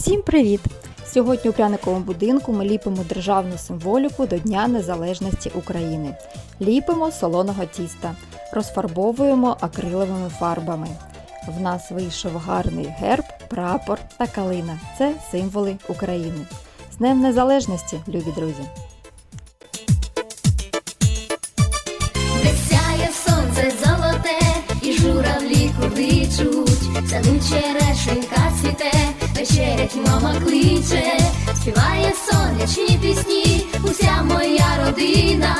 Всім привіт! Сьогодні у пряниковому будинку ми ліпимо державну символіку до Дня Незалежності України. Ліпимо солоного тіста, розфарбовуємо акриловими фарбами. В нас вийшов гарний герб, прапор та калина. Це символи України. З Днем Незалежності, любі друзі! Черешенька цвіте, вечерять мама кличе, співає сонячні пісні, уся моя родина,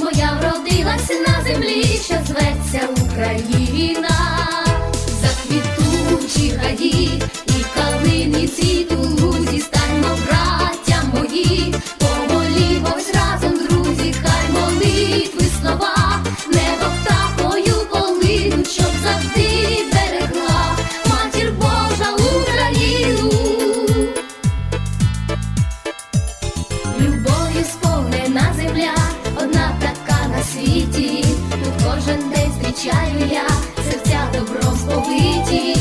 моя вродилася на землі, що зветься Україна, заквітучі гаї, кожен день зустрічаю я серця добром сповиті.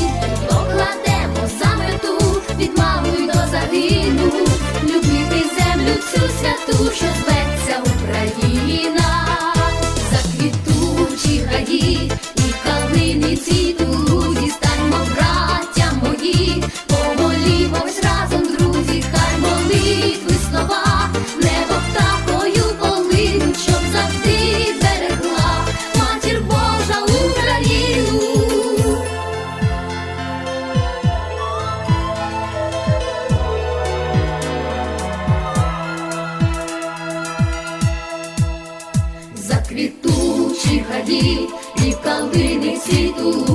квітучі гаді і калини світу.